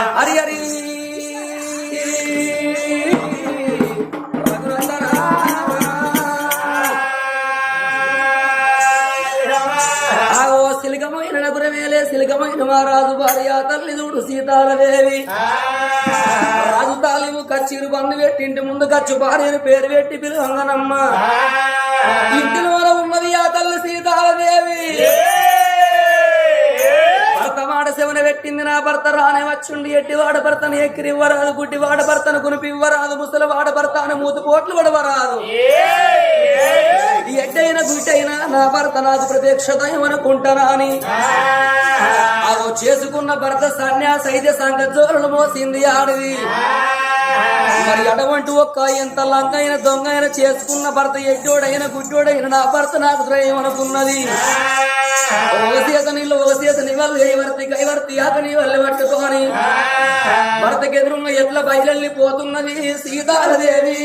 హరి హరి. ఆగో సిలికమైన నగురమేలే సిలికమైన మహారాజు భార్య తల్లి చూడు సీతాలదేవి. రాజు తాలిము కచ్చిరు బంధు పెట్టి ఇంటి ముందు ఖర్చు భార్యను పేరు పెట్టి పిలువంగనమ్మ. ఇంటిలో ఉన్నది ఆ తల్లి సీతాలదేవి. భర్త పెట్టింది నా భర్త రానే వచ్చుండి. ఎట్టి వాడ భర్తను ఎక్కిరి ఇవ్వరాదు గుడ్డి వాడ భర్తను గునిపివ్వరాదు ముసలి వాడ భర్తను మూతి పోట్లు పడవరాదు. ఎట్టైన గుడ్డైనా నా భర్త నాకు ప్రత్యక్ష దయం అని. అదో చేసుకున్న భర్త సన్యాస అయితే సంఘ మోసింది ఆడది. మరి అటువంటి ఒక్క ఎంత లంగైన దొంగైన చేసుకున్న భర్త ఎడ్డోడైన గుడ్డోడైన నా భర్త నాకు ద్రయం అనుకున్నది. ఓసి అతనిలో ఓసి అతని వాళ్ళు కైవర్తి కైవర్తి అతని వాళ్ళు పట్టుకొని? భర్తకి ఎదురుగా ఎట్లా పోతున్నది సీతాలదేవి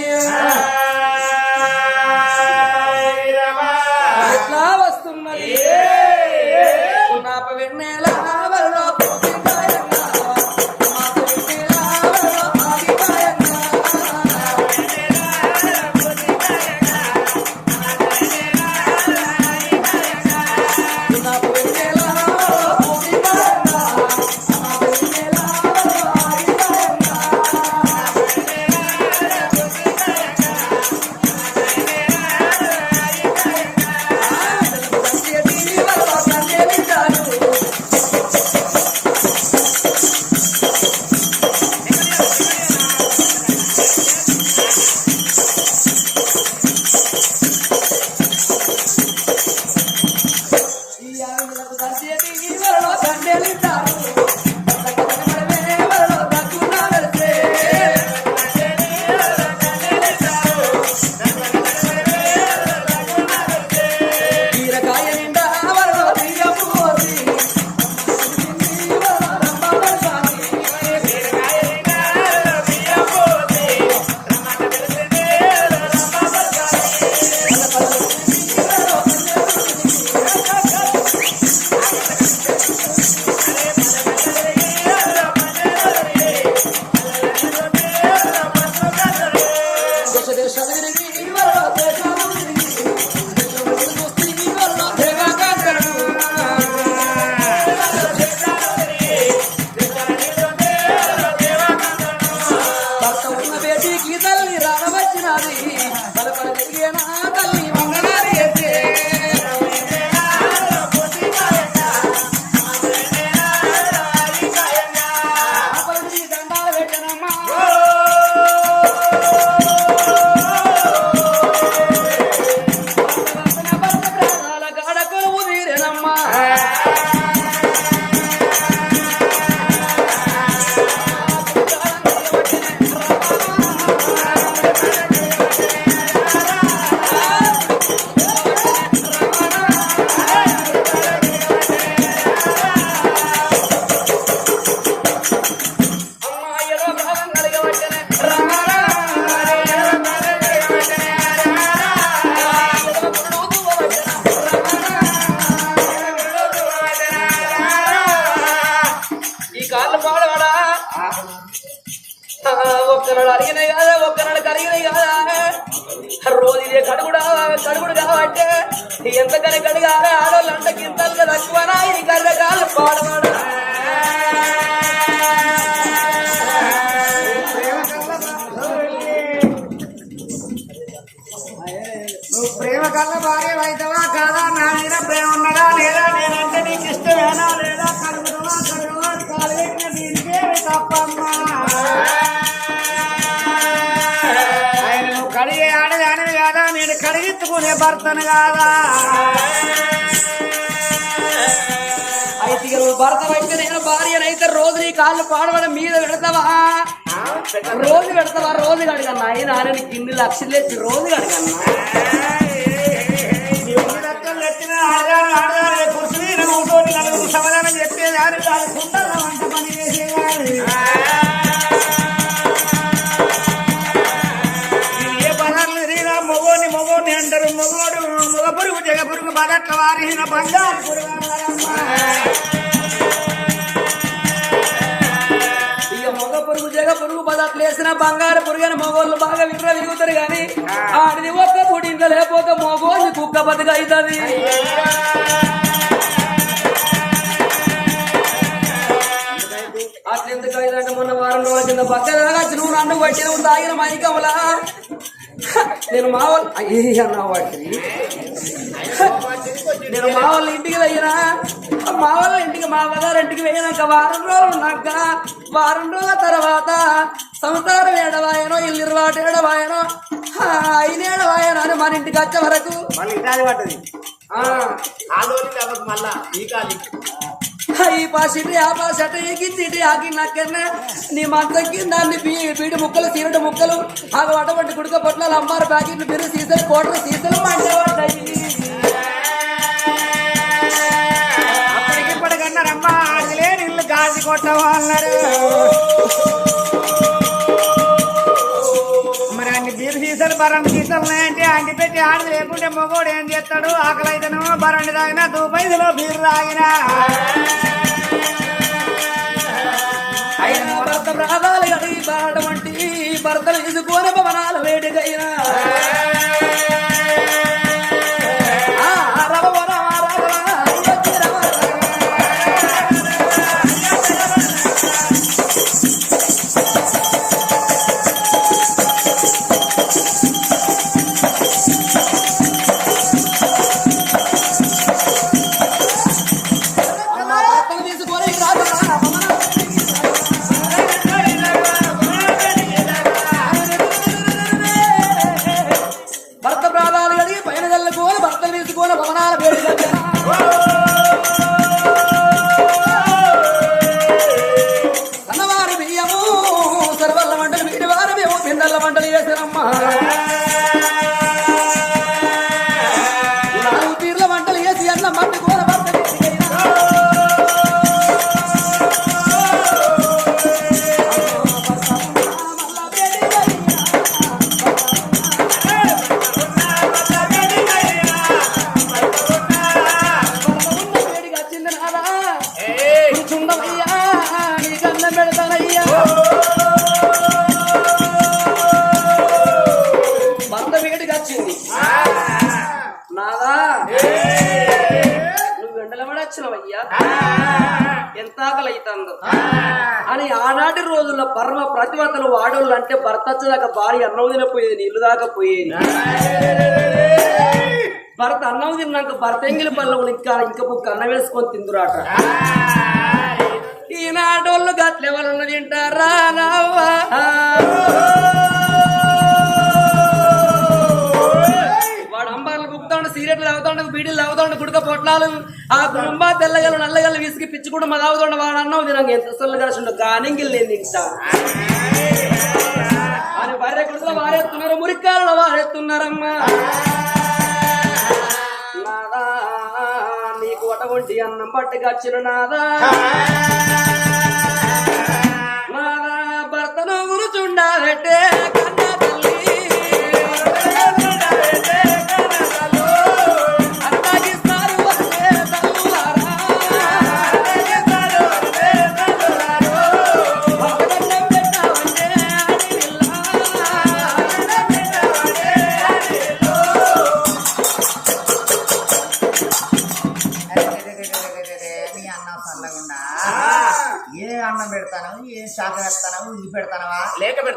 ఒక్కనాడు కాదా రోజు ఇదే కడుగుడా కడుగుడు కాబట్టి ఎంతకని కడిగారా ఆడోళ్ళు అంత గింతలుగా తక్కువనా ఈ కర్రకాలు కాళ్ళు చేసుకునే భర్తను కాదా? అయితే భర్త అయితే నేను భార్యనైతే రోజు నీ కాళ్ళు పాడవడం మీద పెడతావా? రోజు పెడతావా? రోజు కడగన్నా? అయినా నీకు ఇన్ని లక్షలు వేసి రోజు కడగన్నా? బదట్ల వారిన బంగారు పురుగు అన్నారమ్మా. పురుగు పదార్థాలు వేసిన బంగారు పురుగని మగోళ్ళు బాగా విర్ర విరుగుతారు కానీ ఆడిది ఒక్క పుడింత లేకపోతే మగోళ్ళు కుక్క బతుక అవుతుంది అట్లెందుకు అయిందంటే మొన్న వారం రోజుల కింద పక్కన నువ్వు నన్ను పట్టి నువ్వు తాగిన మైకములా నేను మా వాళ్ళు అయ్యి అన్న వాటి నేను మా వాళ్ళ ఇంటికి వెళ్ళినా మా వాళ్ళ ఇంటికి మా ఇంటికి వెళ్ళినాక వారం రోజులు ఉన్నాక వారం రోజుల తర్వాత సంసారం ఏడవాయనో ఇల్లు ఇరవాటు ఏడవాయనో ఐదేడవాయనో అని మన ఇంటికి వచ్చే వరకు. మళ్ళీ పడ్డది. మళ్ళా ఈ కాలి ఈ పాసిటి ఆ పాసట ఎక్కించిటి ఆకి నాకన్నా నీ అన్ని బీ- బీడి ముక్కలు సీరటి ముక్కలు ఆ అటువంటి గుడిక పొట్లాలు అమ్మారు ప్యాకెట్లు బిర్రు సీసలు కోటలు సీసలు మండేవాడు అన్నారమ్మా ఇప్పటికన్నారమ్మా అది లేని ఇల్లు గాజు కొట్టవా అన్నారు మరి అన్ని బీరు సీసాలు బరండి సీసాలు ఉన్నాయంటే అంటి పెట్టి ఆడది లేకుంటే మగోడు ఏం చేస్తాడు? ఆకలి అయితేనో బరండి తాగినా దూపైదులో బీరు తాగినా. అయినా భర్త ప్రాణాలు భర్తలు తీసుకొని భవనాలు వేడికైనా నువ్వు వెంటలబడి వచ్చినవయ్యా ఎంత ఆకలి అవుతుందో అని ఆనాటి రోజుల్లో పరమ ప్రతిభతలు వాడోళ్ళు అంటే భర్త వచ్చేదాకా భార్య అన్నం తినపోయేది నీళ్ళు దాకా పోయేది. భర్త అన్నం తిన్నాక భర్త ఎంగిలి పళ్ళు ఇంకా ఇంకా బుక్క అన్నం వేసుకొని తిందురాట. ఈనాటోళ్ళు గట్లెవరన్న తింటారా రావా బుక్కుతాడు సీరియట్లు తాగుతాడు బీడీలు తాగుతాడు గుడక పొట్లాలు ఆ గుడుంబ తెల్లగలు నల్లగలు విసిగి పిచ్చుకుంటూ మా తాగుతాడు వాడు అన్నం నాకు ఎంత సొల్లు కలిసి గానింగిల్ నేను తింటా అని భార్య కుడుతుల మురికాలలో వారెత్తున్నారమ్మా నాదా నీకు అటువంటి అన్నం పట్టుకొచ్చిన నాదా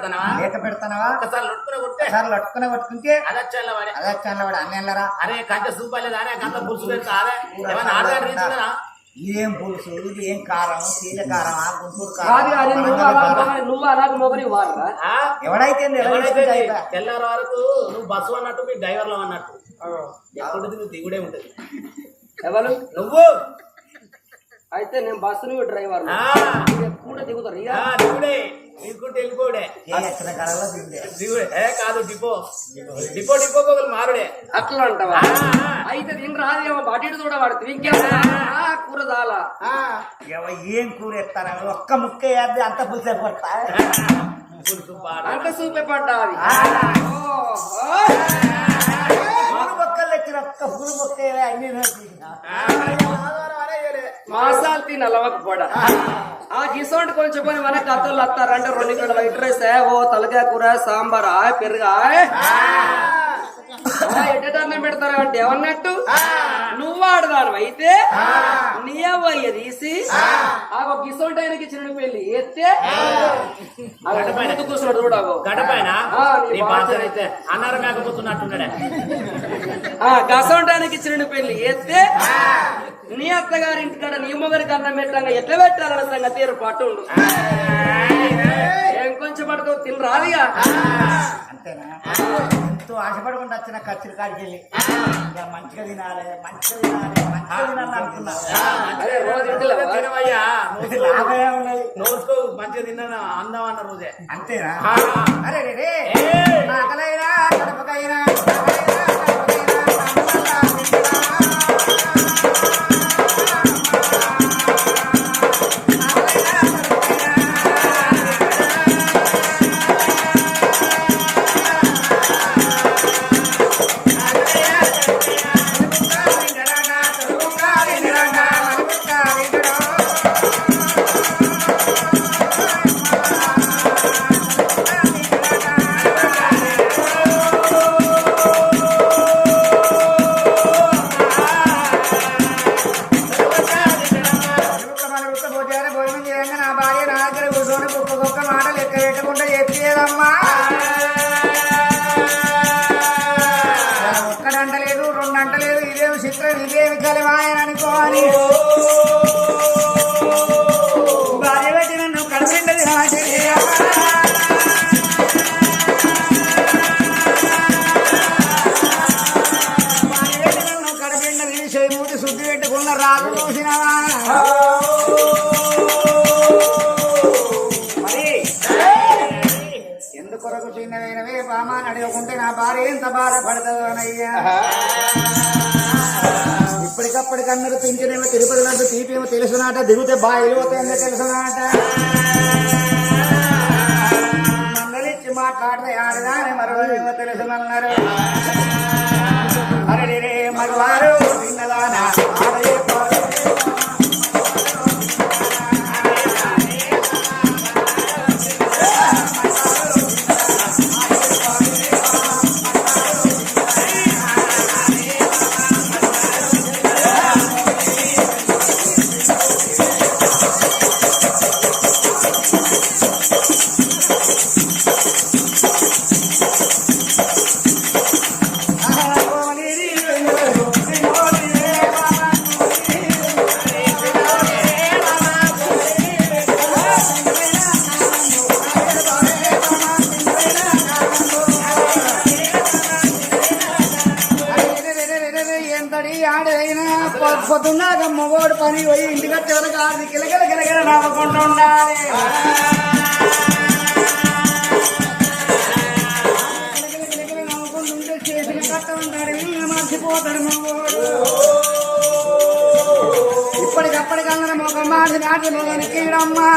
లేక పెడతానవా? లేక పెడతానవా? ఒకసారి లొట్టుకుని కొట్టే. ఒకసారి లట్టుకుని పట్టుకుంటే అదచ్చల్ల వాడే. అదే చాలా వాడు. అన్నెళ్ళరా అరే కంట సూపాలేదు అరే కంట పులుసు పెడతా. అరే ఏమన్నా ఆడదాని రీతిందా ఇదేం పులుసు? ఇది ఏం కారం? తీల కారమా? గుంటూరు కారం నువ్వు. నువ్వు అలాగ మొగని ఎవడైతే. తెల్లారి వరకు నువ్వు బస్సు అన్నట్టు మీ డ్రైవర్లో అన్నట్టు. ఎప్పుడు నువ్వు దిగుడే ఉంటుంది. ఎవరు? నువ్వు. అయితే నేను బస్సును డ్రైవర్ ఆ, కూడా దిగుతారు ఇక దిగుడే. వెళ్ళిపోడే ఏ కాదు డిపో డిపో ఒకరు మారుడే. అట్లా అంటావా. అయితే దీని రాదేమో బాటి చూడ వాడుతుంది ఇంకేం కూర చాలా ఎవ ఏం కూర ఎత్తాను ఒక్క ముక్క వేద్ది అంత పులిసే పడతా? అంత సూపే పడ్డా అది. పూలు మొక్కలు తెచ్చిన ఒక్క పూలు మొక్క అన్ని మాసాలు తిని అలవకు పడ. ఆ గిసోంటి కొంచెం పోయి మన కథలు వస్తారంటే రెండు ఇక్కడ వైట్ రైస్ ఓ తలకాయ కూర సాంబారా పెరుగా ఎట్టటన్నం పెడతారా అంటే ఏమన్నట్టు? నువ్వు ఆడదాను అయితే నీ అవ్వయ్య తీసి ఆ గిసోంటి ఆయనకి ఇచ్చిన పెళ్ళి ఎత్తే కూర్చున్నాడు చూడగో గడపైన అన్నారు ఆ గసంటానికి ఇచ్చిన పెళ్ళి ఎత్తే నీ అత్తగారి ఇంటికాడ నీ మొగరికి అన్నం పెట్టంగా ఎట్లా పెట్టాలన్న సంగతి ఏర్పాటు ఉండు. ఏం కొంచెం పడుకో తిని రాదిగా. అంతేనా? ఎంతో ఆశపడకుండా వచ్చిన ఖర్చులు కాడికి వెళ్ళి. మంచిగా తినాలి మంచిగా తినాలి మంచిగా తినాలి అనుకున్నా. నోసుకో మంచిగా తిన్నా అందం అన్న రోజే. అంతేనా. అరే రే. ఆకలైనా కడపకైనా భోజనం చేయంగా నా భార్య నా దగ్గర కూర్చొని గొప్ప కుక్క మాట లెక్క చెప్పేదమ్మా పోతే దిగుతే బాయిలు పోతాయని తెలుసునాట మందలిచ్చి మాట్లాడితే ఆడదాని మరొకరేమో తెలుసునన్నారు పొద్దున్నాక మొగోడు పని పోయి ఇంటికి వచ్చే వరకు ఆడి కిలకిల కిలకిల నవ్వుకుంటూ ఉండాలి నవ్వుకుంటుంటే చేసిన కట్ట ఉంటాడు మర్చిపోతాడు ఇప్పటికప్పటికన్నా మొగ మాసి నాటి మొగనికి ఈడమ్మా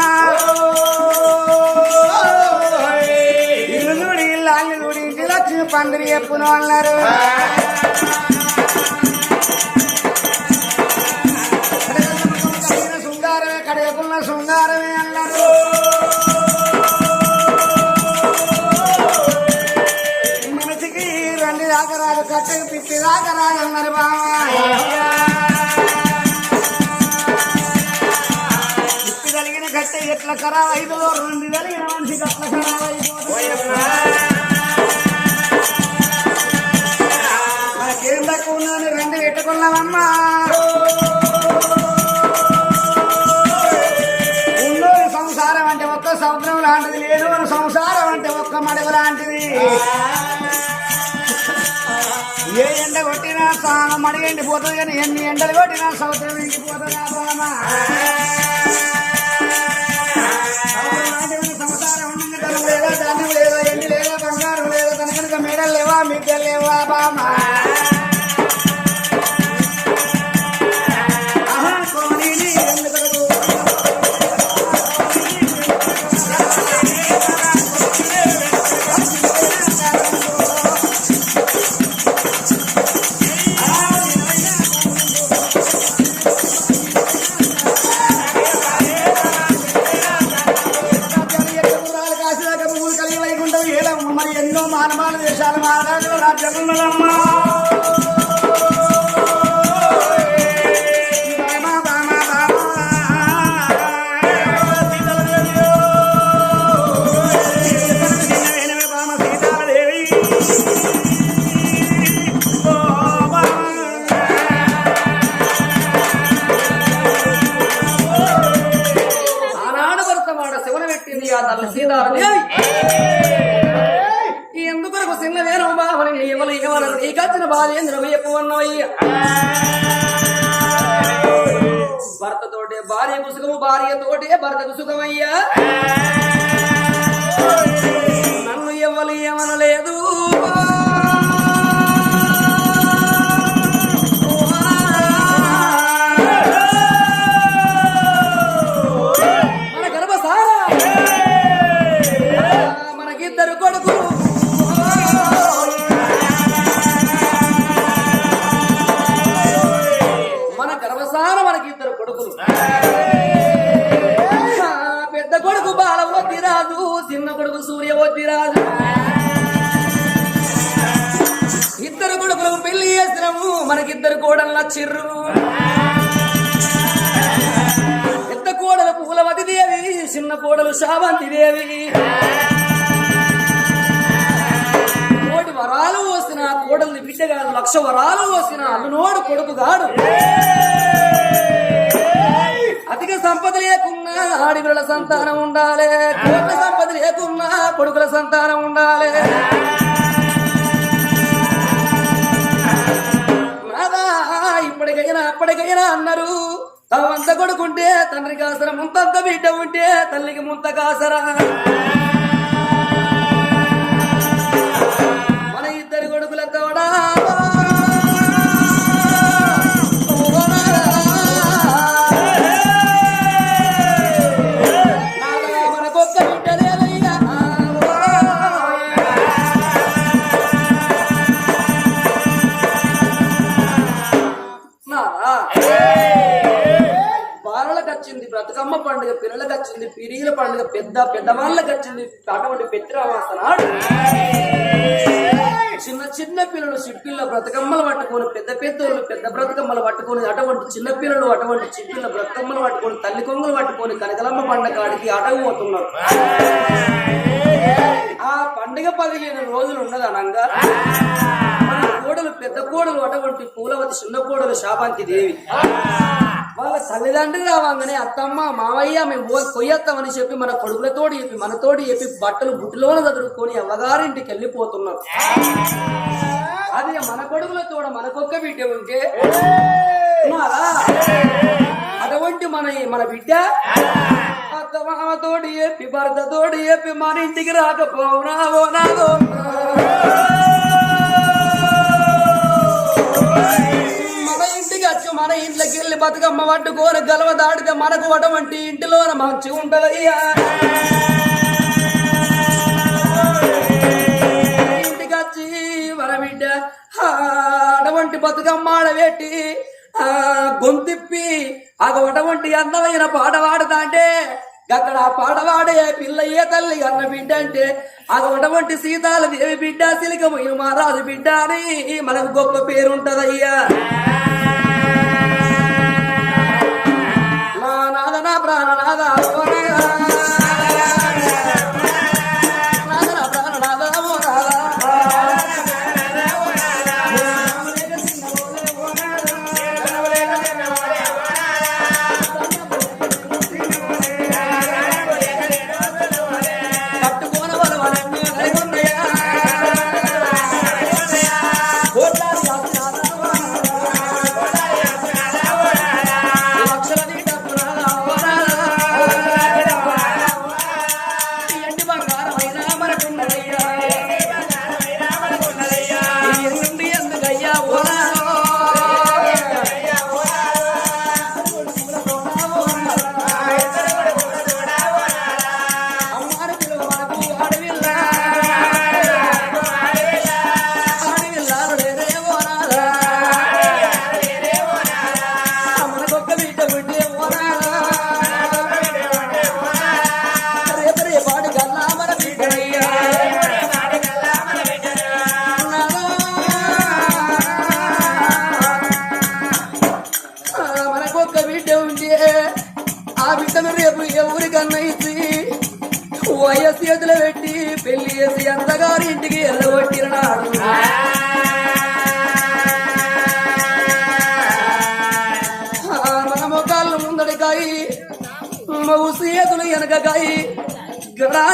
ఇల్లు చూడి ఇల్లు అల్లు చూడి ఇంటి లక్ష్మి పందిరి ఎప్పును అన్నారు. పిప్పి బావా పిప్పి కలిగిన కట్టె ఎట్లా ఖరాబ్ ఐదు రెండు కలిగిన మనిషికి అట్లా ఖరాబ్ అయిపోతుంది మనకేం తక్కువ ఉందని రెండు పెట్టుకున్నామమ్మా ఉన్నోని సంసారం అంటే ఒక్క సముద్రం లాంటిది లేదు సంసారం అంటే ఒక్క మడుగు లాంటిది. ఏ ఎండ కొట్టినా స్నానం మడి ఎండిపోతుంది కానీ ఎన్ని ఎండలు కొట్టినా సముద్రం ఎండిపోతుంది సంసారం లేదా ధాన్యం లేదా ఎండి లేదా బంగారం లేదా తన కనుక మెడలు లేవా మిద్దెలు లేవా బామా సుఖమయ్యా నన్ను ఎవరు ఏమనలేదు మన గర్భసారా మనకిద్దరు కొడుకులు కోడళ్ళ చిర్రు. పెద్ద కోడలు పూలవతి దేవి చిన్న కోడలు శావంతి దేవి. కోటి వరాలు పోసిన కోడల్ని బిడ్డ లక్ష వరాలు పోసిన అల్లునోడు కొడుకుగాడు. అధిక సంపద లేకున్నా ఆడిపిల్లల సంతానం ఉండాలి. కోట్ల సంపద లేకున్నా కొడుకుల సంతానం ఉండాలి. అప్పటికైనా అన్నారు. తమంత కొడుకుంటే తండ్రికి ఆసరా ముంతంత బిడ్డ ఉంటే తల్లికి ముంత కాసరా. మన ఇద్దరు కొడుకుల తోడా పిల్లలకు వచ్చింది పిరిగిల పండుగ పెద్ద పెద్దవాళ్ళకి వచ్చింది. అటువంటి పెత్తిరామాసనాడు చిన్న చిన్న పిల్లలు చిప్పిళ్ళ బ్రతకమ్మలు పట్టుకొని పెద్ద పెద్దోళ్ళు పెద్ద బ్రతకమ్మలు పట్టుకొని అటువంటి చిన్న పిల్లలు అటువంటి చిప్పిళ్ళ బ్రతకమ్మలు పట్టుకొని తల్లి కొంగులు పట్టుకొని కనకలమ్మ పండుగ కాడికి అటవు పోతున్నారు. ఆ పండుగ పదిహేను రోజులు ఉన్నది అనంగా. మన కోడలు పెద్ద కోడలు అటువంటి పూలవతి చిన్న కోడలు శాపాంతి దేవి. వాళ్ళ తల్లిదండ్రులు రావంగానే అత్తమ్మ మావయ్య మేము పో- చెప్పి మన కొడుకులతోటి చెప్పి మనతోటి చెప్పి బట్టలు బుట్టిలోన చదువుకొని అవ్వగారింటికి వెళ్ళిపోతున్నారు. అది మన కొడుకులతో మనకొక్క బిడ్డ ఉంటే అటువంటి మన మన బిడ్డ అత్తమామతోటి చెప్పి భర్తతోటి చెప్పి మన ఇంటికి రాకపోవునా ఓ బతుకమ్మ పట్టుకొని గలవ దాడితే మనకు అటువంటి ఇంటిలోన మంచిగా ఉంటదయ్యా ఇంటికి వచ్చి మన బిడ్డ అటువంటి బతుకమ్మ ఆడబెట్టి ఆ, గొంతిప్పి ఆ అటువంటి అందమైన పాట పాడుతా అంటే అక్కడ ఆ పాట పాడే పిల్లయ్య తల్లి అన్న బిడ్డ అంటే అటువంటి సీతాల దేవి బిడ్డ సిలికమైన మహారాజు బిడ్డ అని మనకు గొప్ప పేరుంటదయ్యా. నాద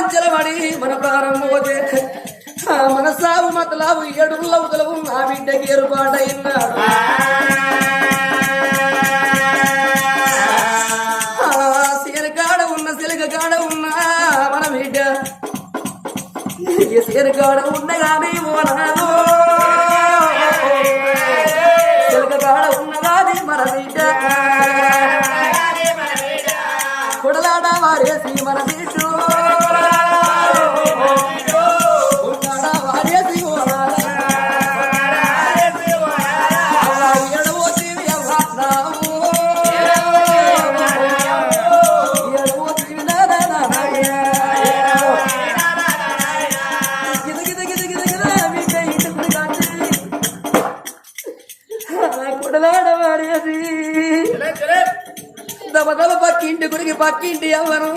గడాంచల మన ప్రారంభ పోతే మన సాగు మతలావు ఏడు లవుతలవు నా బిడ్డకి ఏర్పాటైనాడు అలా కుడలాడవాడేది. దమ దమ పక్కింటి గురికి పక్కింటి అవ్వను.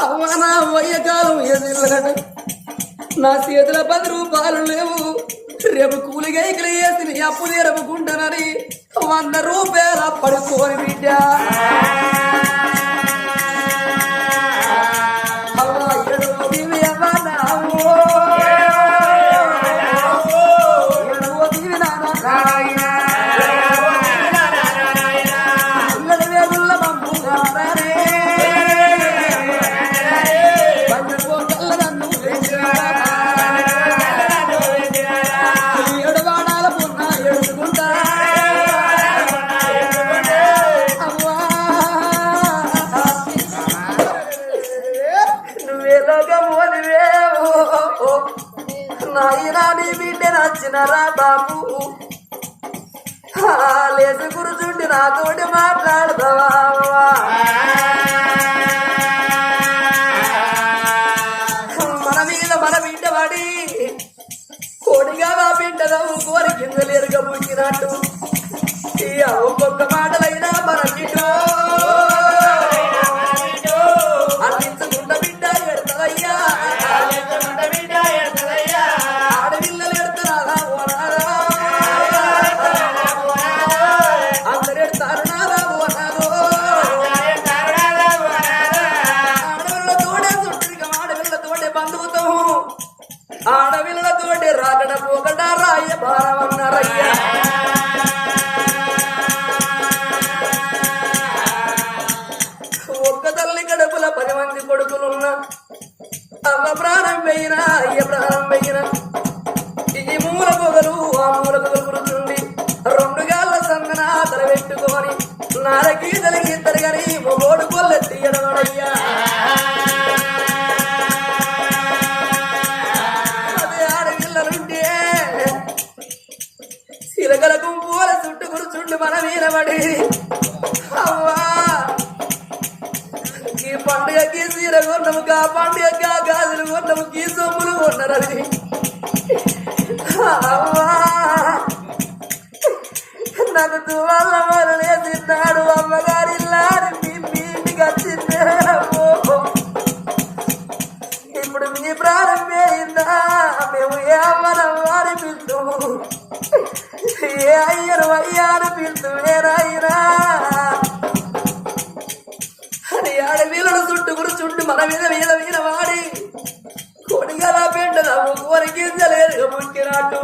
అవ్వ నా వయ్య కాలం ఎదురు నా చేతుల పది రూపాయలు లేవు. రేపు కూలిగా ఇక్కడ వేసి అప్పు తీరపుకుంటానని వంద రూపాయల పడుకోని బిడ్డ. నచ్చినరా బాబు లేదు లేచి నాతోటి మాట్లాడతావా ఈ పండుగకి సీర కొన్నము కా పండుగ గాజులు కొన్నాము కీ సొమ్ములు కొన్నరది అవ్వా నన్ను తువాళ్ళ మొదలే తిన్నాడు అమ్మగారి లారి మీ మీ ఇంటికి వచ్చిందే ఇప్పుడు మీ ప్రారంభమైందా మేము ఏ అమ్మనం వారి పిల్లు ఏ అయ్యను అయ్యాను పిలుతూ మన మీద మీద మీద వాడి. కొడిగల పెండ నవ్వు కోరి ముట్టినట్టు